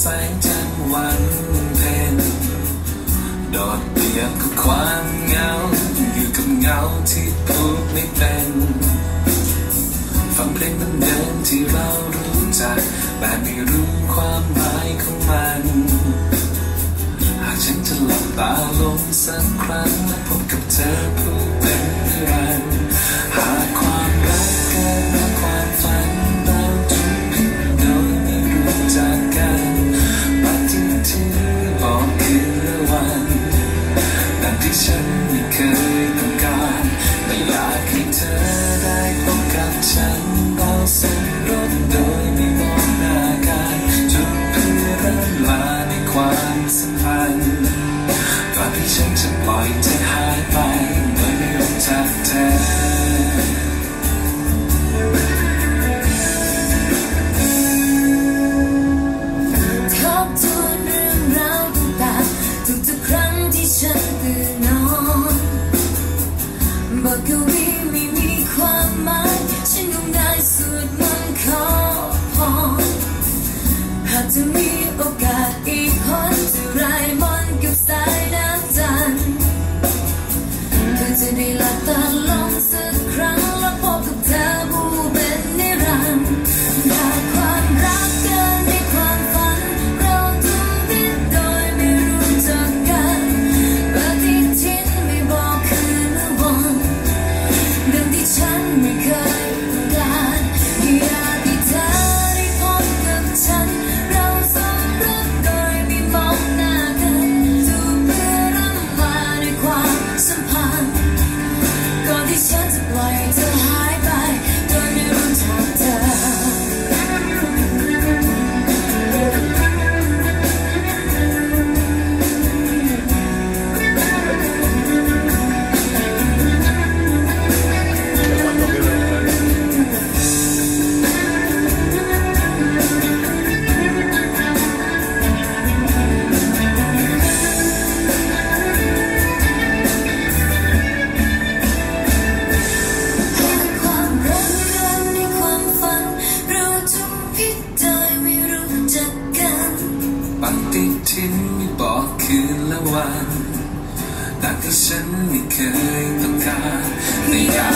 แสงจันทร์วันเพ็ญโดดเดี่ยวกับความเหงา ไม่เป็นฟังเพลงเดิมที่เรารู้จักแต่ไม่รู้ความหมายของมัน หากฉันจะหลับตาลงสักครั้งและพบกับเธอผู้เป็นนิรันหากความรักเกินความฝันเราทุกผิดโดยไม่รู้จักกันปฏิทินบอกคืนวันดังที่ฉัน มสัมพันธ์ก่อนที่ฉันจะปล่อยเธอหายไปโดยไม่รู้จักเธอทบทวนเรื่องราวทุกตาทุกครั้งที่ฉันตื่นนอนบทกวีไม่มีความหมายฉันคงได้สวดมนขอพรหากจะมีโอกาส พื่อจ ฏิทินไม่บอกคืนและวันแต่ที่ฉันไม่เคยต้องการไม่อยาก